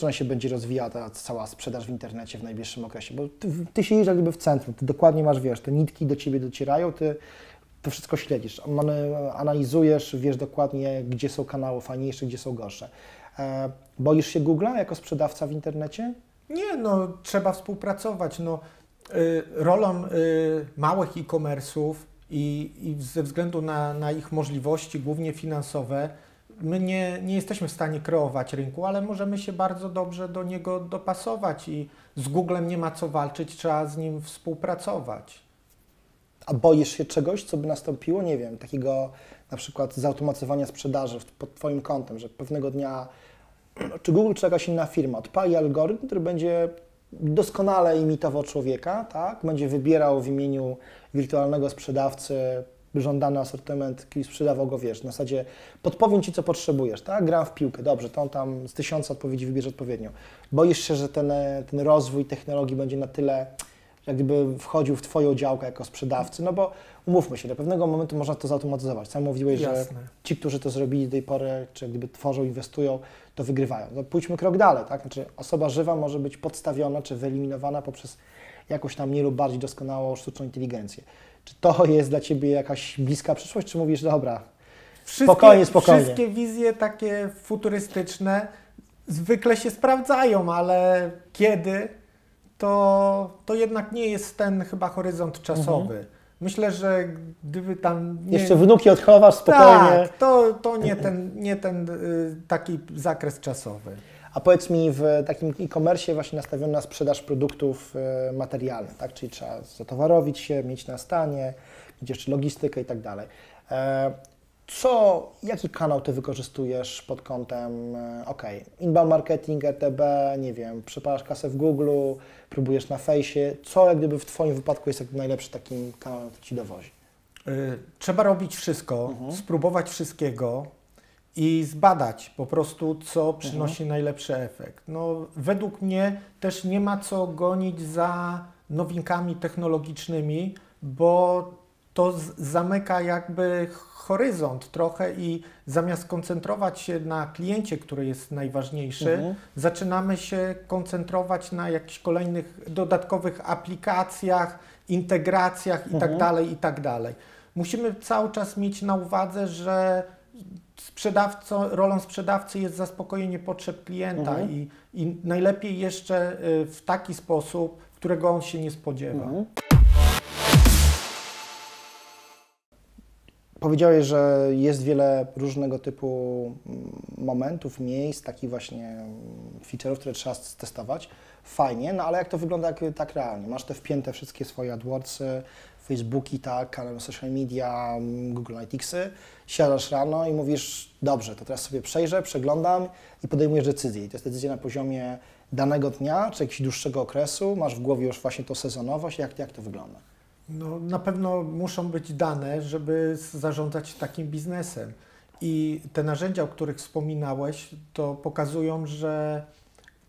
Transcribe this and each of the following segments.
stronę się będzie rozwijała ta cała sprzedaż w internecie w najbliższym okresie? Bo ty, ty siedzisz jak gdyby w centrum, ty dokładnie masz, wiesz, te nitki do ciebie docierają, ty to wszystko śledzisz, analizujesz, wiesz dokładnie, gdzie są kanały fajniejsze, gdzie są gorsze. E, boisz się Google'a jako sprzedawca w internecie? Nie, no trzeba współpracować. No, y, rolą y, małych e-commerce'ów i, i ze względu na, na ich możliwości, głównie finansowe, my nie, nie jesteśmy w stanie kreować rynku, ale możemy się bardzo dobrze do niego dopasować i z Googlem nie ma co walczyć, trzeba z nim współpracować. A boisz się czegoś, co by nastąpiło, nie wiem, takiego na przykład zautomatyzowania sprzedaży pod Twoim kątem, że pewnego dnia, czy Google, czy jakaś inna firma odpali algorytm, który będzie doskonale imitował człowieka, tak? będzie wybierał w imieniu wirtualnego sprzedawcy żądany asortyment i sprzedawał go, wiesz, na zasadzie podpowiem Ci, co potrzebujesz, tak? Gram w piłkę, dobrze, to on tam z tysiąca odpowiedzi wybierze odpowiednio. Boisz się, że ten, ten rozwój technologii będzie na tyle jak gdyby wchodził w Twoją działkę jako sprzedawcy, no bo umówmy się, do pewnego momentu można to zautomatyzować. Sam mówiłeś, Jasne. że ci, którzy to zrobili do tej pory, czy gdyby tworzą, inwestują, to wygrywają. No pójdźmy krok dalej, tak? Znaczy osoba żywa może być podstawiona, czy wyeliminowana poprzez jakąś tam mniej lub bardziej doskonałą sztuczną inteligencję. Czy to jest dla Ciebie jakaś bliska przyszłość, czy mówisz, dobra, wszystkie, spokojnie, spokojnie. Wszystkie wizje takie futurystyczne zwykle się sprawdzają, ale kiedy, to, to jednak nie jest ten chyba horyzont czasowy. Mhm. Myślę, że gdyby tam. Nie... Jeszcze wnuki odchowasz spokojnie. Tak, to, to nie ten, nie ten y, taki zakres czasowy. A powiedz mi, w takim e-commerce właśnie nastawiony na sprzedaż produktów y, materialnych, tak? Czyli trzeba zatowarowić się, mieć na stanie, mieć jeszcze logistykę i tak dalej. E, co, jaki kanał Ty wykorzystujesz pod kątem, e, ok, inbound marketing, RTB, nie wiem, przepalasz kasę w Google, próbujesz na fejsie, co jak gdyby w Twoim wypadku jest najlepszy takim kanałem, który Ci dowozi? Trzeba robić wszystko, mhm. spróbować wszystkiego i zbadać po prostu, co przynosi mhm. najlepszy efekt. No, według mnie też nie ma co gonić za nowinkami technologicznymi, bo to zamyka jakby horyzont trochę i zamiast koncentrować się na kliencie, który jest najważniejszy, mhm. zaczynamy się koncentrować na jakichś kolejnych dodatkowych aplikacjach, integracjach itd. Tak mhm. tak dalej. Musimy cały czas mieć na uwadze, że sprzedawco, rolą sprzedawcy jest zaspokojenie potrzeb klienta mhm. i, i najlepiej jeszcze y, w taki sposób, którego on się nie spodziewa. Mhm. Powiedziałeś, że jest wiele różnego typu mm, momentów, miejsc, takich właśnie mm, feature'ów, które trzeba testować. Fajnie, no ale jak to wygląda jak, tak realnie? Masz te wpięte wszystkie swoje AdWordsy, Facebooki, tak, kanały social media, mm, Google Analyticsy, siadasz rano i mówisz, dobrze, to teraz sobie przejrzę, przeglądam i podejmujesz decyzję. I to jest decyzja na poziomie danego dnia, czy jakiegoś dłuższego okresu, masz w głowie już właśnie to sezonowość, jak, jak to wygląda? No, na pewno muszą być dane, żeby zarządzać takim biznesem. I te narzędzia, o których wspominałeś, to pokazują, że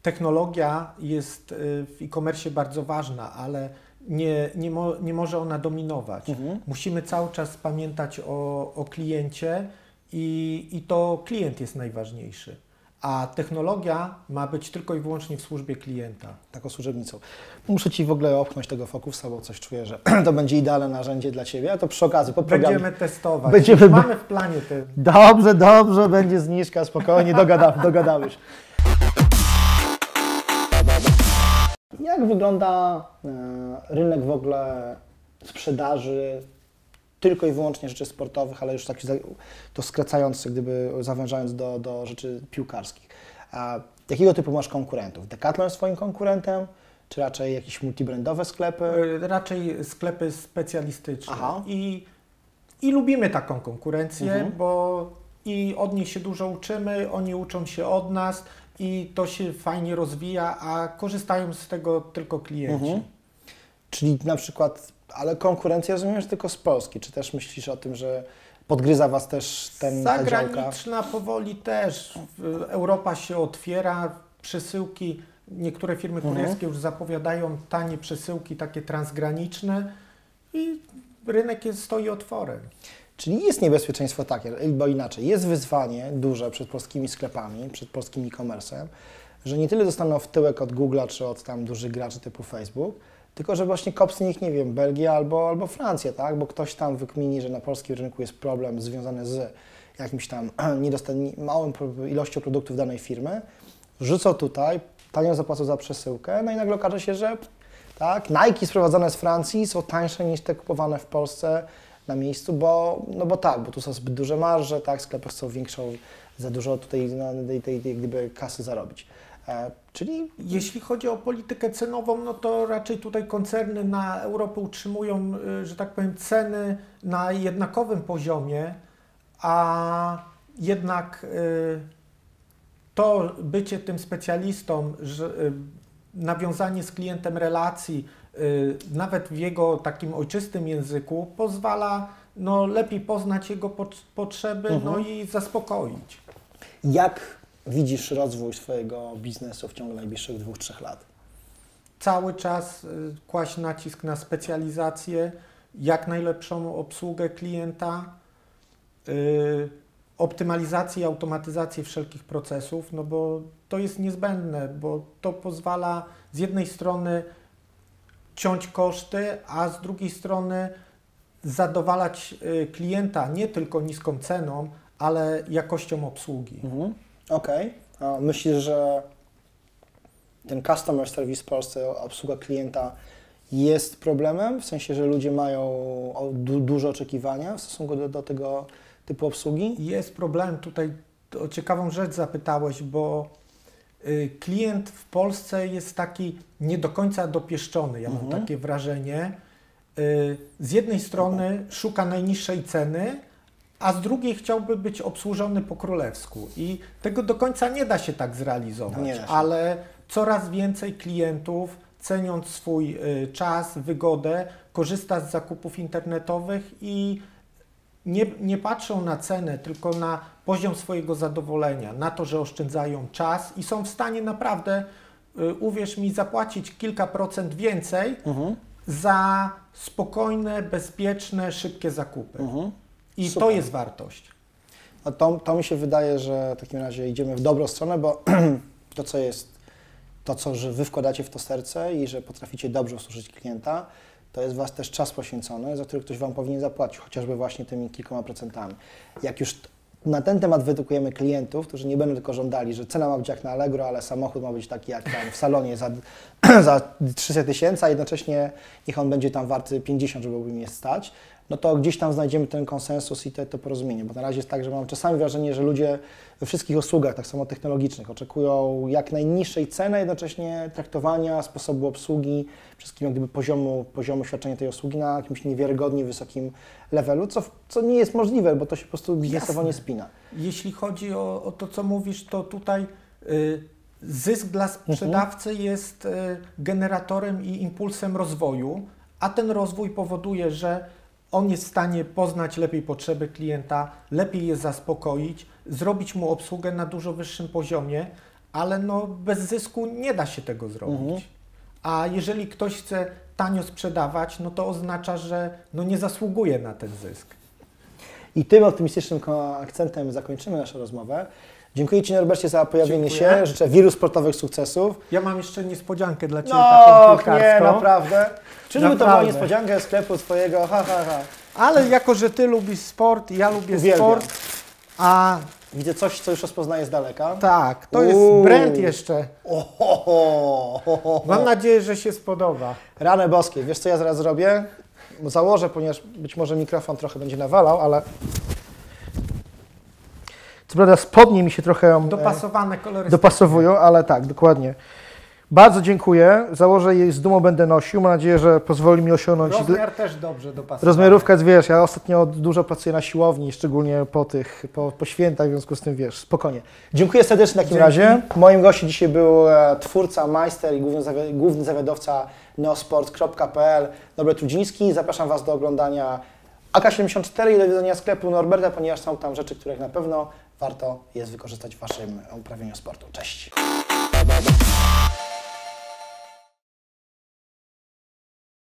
technologia jest y, w e-commerce bardzo ważna, ale nie, nie, mo, nie może ona dominować. Mhm. Musimy cały czas pamiętać o, o kliencie i, i to klient jest najważniejszy a technologia ma być tylko i wyłącznie w służbie klienta. Taką służebnicą. Muszę Ci w ogóle opchnąć tego fokusa, bo coś czuję, że to będzie idealne narzędzie dla Ciebie, a to przy okazji po programie... Będziemy testować. Będziemy... Mamy w planie te... Dobrze, dobrze, będzie zniżka, spokojnie, dogada, dogadamy się. Jak wygląda e, rynek w ogóle sprzedaży tylko i wyłącznie rzeczy sportowych, ale już tak to skracając, gdyby zawężając do, do rzeczy piłkarskich. A jakiego typu masz konkurentów? Decathlon jest swoim konkurentem? Czy raczej jakieś multibrandowe sklepy? E, raczej sklepy specjalistyczne. Aha. I, I lubimy taką konkurencję, mhm. bo i od nich się dużo uczymy, oni uczą się od nas i to się fajnie rozwija, a korzystają z tego tylko klienci. Mhm. Czyli na przykład ale konkurencja rozumiem, że tylko z Polski. Czy też myślisz o tym, że podgryza Was też ten Zagraniczna powoli też. Europa się otwiera, przesyłki, niektóre firmy mhm. kurierskie już zapowiadają tanie przesyłki takie transgraniczne i rynek jest, stoi otworem. Czyli jest niebezpieczeństwo takie, bo inaczej, jest wyzwanie duże przed polskimi sklepami, przed polskim e-commerce'em, że nie tyle dostaną w tyłek od Google'a czy od tam dużych graczy typu Facebook, tylko że właśnie kopsnie ich, nie wiem, Belgia albo, albo Francja, tak? Bo ktoś tam wykmini, że na polskim rynku jest problem związany z jakimś tam małą ilością produktów danej firmy, rzucą tutaj, tanio zapłacą za przesyłkę, no i nagle okaże się, że tak, Nike sprowadzane z Francji są tańsze niż te kupowane w Polsce na miejscu, bo, no bo tak, bo tu są zbyt duże marże, tak, sklepy chcą większą, za dużo tutaj na tej, tej, tej gdyby kasy zarobić. E, czyli Jeśli chodzi o politykę cenową, no to raczej tutaj koncerny na Europę utrzymują, y, że tak powiem, ceny na jednakowym poziomie, a jednak y, to bycie tym specjalistą, że y, nawiązanie z klientem relacji, y, nawet w jego takim ojczystym języku, pozwala no, lepiej poznać jego pot- potrzeby no Mhm. i zaspokoić. jak widzisz rozwój swojego biznesu w ciągu najbliższych dwóch, trzech lat? cały czas y, kłaść nacisk na specjalizację, jak najlepszą obsługę klienta, y, optymalizację i automatyzację wszelkich procesów, no bo to jest niezbędne, bo to pozwala z jednej strony ciąć koszty, a z drugiej strony zadowalać y, klienta nie tylko niską ceną, ale jakością obsługi. Mhm. Okej. A Myślisz, że ten customer service w Polsce, obsługa klienta jest problemem? W sensie, że ludzie mają du duże oczekiwania w stosunku do, do tego typu obsługi? Jest problem tutaj, o ciekawą rzecz zapytałeś, bo y, klient w Polsce jest taki nie do końca dopieszczony, ja mam Mhm. takie wrażenie. Y, Z jednej strony szuka najniższej ceny, a z drugiej chciałby być obsłużony po królewsku i tego do końca nie da się tak zrealizować, się. ale coraz więcej klientów ceniąc swój y, czas, wygodę, korzysta z zakupów internetowych i nie, nie patrzą na cenę, tylko na poziom swojego zadowolenia, na to, że oszczędzają czas i są w stanie naprawdę, y, uwierz mi, zapłacić kilka procent więcej Mhm. za spokojne, bezpieczne, szybkie zakupy. Mhm. I Super. to jest wartość. A to, to mi się wydaje, że w takim razie idziemy w dobrą stronę, bo to, co jest, to, co że Wy wkładacie w to serce i że potraficie dobrze usłużyć klienta, to jest Was też czas poświęcony, za który ktoś Wam powinien zapłacić, chociażby właśnie tymi kilkoma procentami. Jak już na ten temat wyedukujemy klientów, którzy nie będą tylko żądali, że cena ma być jak na Allegro, ale samochód ma być taki jak tam w salonie za, za 300 tysięcy, a jednocześnie niech on będzie tam warty 50, żeby mnie stać, no to gdzieś tam znajdziemy ten konsensus i te, to porozumienie, bo na razie jest tak, że mam czasami wrażenie, że ludzie we wszystkich usługach, tak samo technologicznych, oczekują jak najniższej ceny, jednocześnie traktowania, sposobu obsługi, wszystkim jak gdyby poziomu, poziomu świadczenia tej usługi na jakimś niewiarygodnie wysokim levelu, co, co nie jest możliwe, bo to się po prostu biznesowo spina. Jeśli chodzi o, o to, co mówisz, to tutaj y, zysk dla sprzedawcy jest y, generatorem i impulsem rozwoju, a ten rozwój powoduje, że on jest w stanie poznać lepiej potrzeby klienta, lepiej je zaspokoić, zrobić mu obsługę na dużo wyższym poziomie, ale no bez zysku nie da się tego zrobić. Mhm. A jeżeli ktoś chce tanio sprzedawać, no to oznacza, że no nie zasługuje na ten zysk. I tym optymistycznym akcentem zakończymy naszą rozmowę. Dziękuję Ci Norbercie za pojawienie Dziękuję. się, życzę wielu sportowych sukcesów. Ja mam jeszcze niespodziankę dla Ciebie No, taką nie, naprawdę. Czyżby to była Naprawdę. niespodzianka sklepu Twojego, ha, ha, ha. Ale jako, że Ty lubisz sport, ja lubię Uwielbiam. sport, a Widzę coś, co już rozpoznaję z daleka. tak, to jest Uuu. brand jeszcze. O, ho, ho, ho, ho. Mam nadzieję, że się spodoba. Rany boskie, wiesz co ja zaraz zrobię? Założę, ponieważ być może mikrofon trochę będzie nawalał, ale... Co prawda spodnie mi się trochę e, Dopasowane kolory. dopasowują, ale tak, dokładnie. Bardzo dziękuję. Założę je z dumą będę nosił. Mam nadzieję, że pozwoli mi osiągnąć... Rozmiar też dobrze dopasowany. Rozmiarówka jest, wiesz, ja ostatnio dużo pracuję na siłowni, szczególnie po tych, po, po świętach, w związku z tym, wiesz, spokojnie. Dziękuję serdecznie w takim Dzięki. razie. Moim gościem dzisiaj był e, twórca, majster i główny, zawi- główny zawiadowca neosport.pl Norbert Rudziński. Zapraszam Was do oglądania AK74 i do widzenia sklepu Norberta, ponieważ są tam rzeczy, których na pewno warto jest wykorzystać w Waszym uprawianiu sportu. Cześć!